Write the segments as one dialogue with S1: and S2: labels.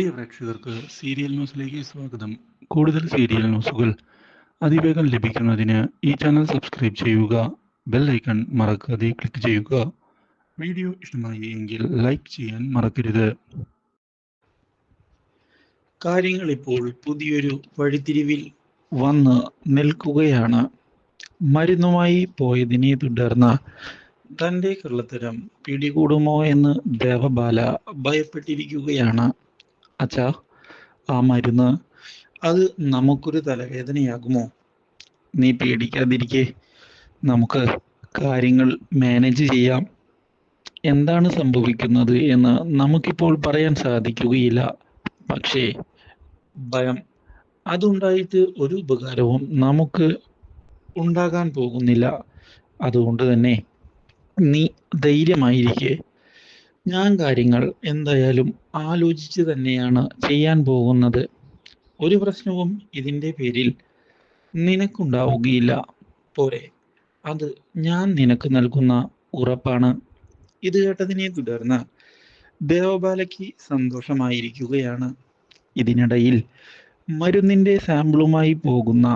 S1: പ്രിയ പ്രേക്ഷകർക്ക് സീരിയൽ ന്യൂസിലേക്ക് സ്വാഗതം. കൂടുതൽ സീരിയൽ ന്യൂസുകൾ അതിവേഗം ലഭിക്കുന്നതിന് ഈ ചാനൽ സബ്സ്ക്രൈബ് ചെയ്യുക ബെൽ ഐക്കൺ മറക്കാതെ ക്ലിക്ക് ചെയ്യുക. വീഡിയോ ഇഷ്ടമായി എങ്കിൽ ലൈക്ക് ചെയ്യാൻ മറക്കരുത്. കാര്യങ്ങൾ ഇപ്പോൾ പുതിയൊരു വഴിത്തിരിവിൽ വന്ന് നിൽക്കുകയാണ്. മരുന്നുമായി പോയതിനെ തുടർന്ന് തന്റെ കള്ളത്തരം പിടികൂടുമോ എന്ന് ദേവബാല ഭയപ്പെട്ടിരിക്കുകയാണ്. അച്ഛാ ആ മരുന്ന് അത് നമുക്കൊരു തലവേദനയാകുമോ? നീ പേടിക്കാതിരിക്കെ. നമുക്ക് കാര്യങ്ങൾ മാനേജ് ചെയ്യാം. എന്താണ് സംഭവിക്കുന്നത് എന്ന് നമുക്കിപ്പോൾ പറയാൻ സാധിക്കുകയില്ല. പക്ഷേ ഭയം അതുണ്ടായിട്ട് ഒരു ഉപകാരവും നമുക്ക് ഉണ്ടാകാൻ പോകുന്നില്ല. അതുകൊണ്ട് തന്നെ നീ ധൈര്യമായിരിക്കെ. ഞാൻ കാര്യങ്ങൾ എന്തായാലും ആലോചിച്ച് തന്നെയാണ് ചെയ്യാൻ പോകുന്നത്. ഒരു പ്രശ്നവും ഇതിന്റെ പേരിൽ നിനക്കുണ്ടാവുകയില്ല. പോരെ. അത് ഞാൻ നിനക്ക് നൽകുന്ന ഉറപ്പാണ്. ഇത് കേട്ടതിനെ തുടർന്ന് ദേവബാലയ്ക്ക് സന്തോഷമായിരിക്കുകയാണ്. ഇതിനിടയിൽ മരുന്നിന്റെ സാമ്പിളുമായി പോകുന്ന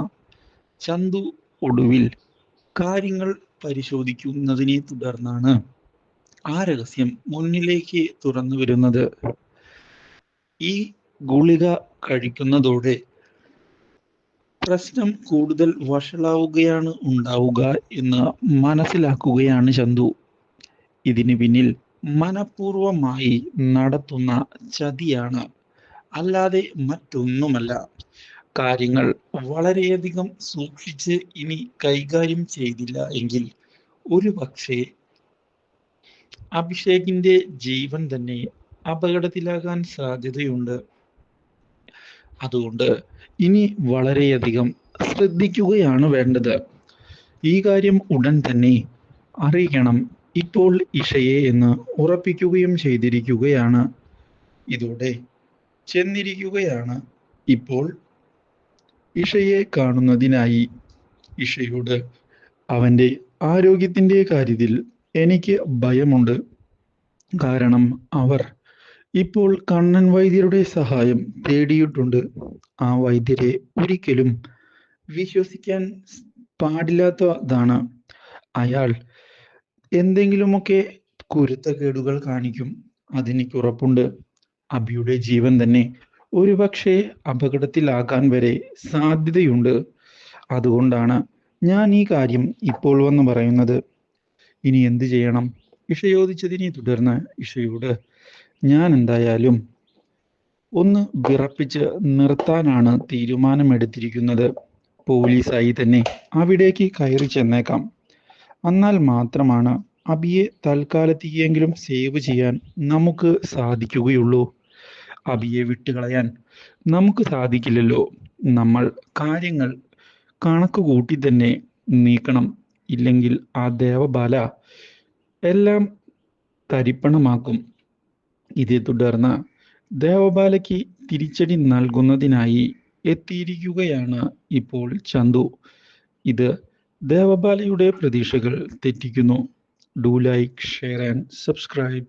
S1: ചന്തു ഒടുവിൽ കാര്യങ്ങൾ പരിശോധിക്കുന്നതിനെ തുടർന്നാണ്. ആ രഹസ്യം മുന്നിലേക്ക് തുറന്നു വരുന്നത് ഈ ഗുളിക കഴിക്കുന്നതോടെ പ്രശ്നം കൂടുതൽ വഷളാവുകയാണ് ഉണ്ടാവുക എന്ന് മനസ്സിലാക്കുകയാണ് ചന്തു. ഇതിന് പിന്നിൽ മനപൂർവമായി നടത്തുന്ന ചതിയാണ്. അല്ലാതെ മറ്റൊന്നുമല്ല. കാര്യങ്ങൾ വളരെയധികം സൂക്ഷിച്ച് ഇനി കൈകാര്യം ചെയ്തില്ല എങ്കിൽ ഒരു പക്ഷേ അഭിഷേകിന്റെ ജീവൻ തന്നെ അപകടത്തിലാകാൻ സാധ്യതയുണ്ട്. അതുകൊണ്ട് ഇനി വളരെയധികം ശ്രദ്ധിക്കുകയാണ് വേണ്ടത്. ഈ കാര്യം ഉടൻ തന്നെ അറിയിക്കണം. ഇപ്പോൾ ഇഷയെ എന്ന് ഉറപ്പിക്കുകയും ചെയ്തിരിക്കുകയാണ്. ഇതോടെ ചെന്നിരിക്കുകയാണ്. ഇപ്പോൾ ഇഷയെ കാണുന്നതിനായി ഇഷയോട് അവന്റെ ആരോഗ്യത്തിന്റെ കാര്യത്തിൽ എനിക്ക് ഭയമുണ്ട്. കാരണം അവർ ഇപ്പോൾ കണ്ണൻ വൈദ്യരുടെ സഹായം തേടിയിട്ടുണ്ട്. ആ വൈദ്യരെ ഒരിക്കലും വിശ്വസിക്കാൻ പാടില്ലാത്തതാണ്. അയാൾ എന്തെങ്കിലുമൊക്കെ കുരുത്തക്കേടുകൾ കാണിക്കും അതെനിക്ക് ഉറപ്പുണ്ട്. അബിയുടെ ജീവൻ തന്നെ ഒരുപക്ഷെ അപകടത്തിലാകാൻ വരെ സാധ്യതയുണ്ട്. അതുകൊണ്ടാണ് ഞാൻ ഈ കാര്യം ഇപ്പോൾ വന്ന് പറയുന്നത്. ഇനി എന്ത് ചെയ്യണം? ഇഷ ചോദിച്ചതിനെ തുടർന്ന് ഇഷയോട് ഞാൻ എന്തായാലും ഒന്ന് വിറപ്പിച്ച് നിർത്താനാണ് തീരുമാനമെടുത്തിരിക്കുന്നത്. പോലീസായി തന്നെ അവിടേക്ക് കയറി ചെന്നേക്കാം. എന്നാൽ മാത്രമാണ് അബിയെ തൽക്കാലത്തേക്കെങ്കിലും സേവ് ചെയ്യാൻ നമുക്ക് സാധിക്കുകയുള്ളൂ. അബിയെ വിട്ടുകളയാൻ നമുക്ക് സാധിക്കില്ലല്ലോ. നമ്മൾ കാര്യങ്ങൾ കണക്ക് കൂട്ടി തന്നെ നീക്കണം. ഇല്ലെങ്കിൽ ആ ദേവബാല എല്ലാം തരിപ്പണമാക്കും. ഇതേ തുടർന്ന് ദേവബാലയ്ക്ക് തിരിച്ചടി നൽകുന്നതിനായി എത്തിയിരിക്കുകയാണ് ഇപ്പോൾ ചന്തു. ഇത് ദേവബാലയുടെ പ്രതീക്ഷകൾ തെറ്റിക്കുന്നു. Do like share and subscribe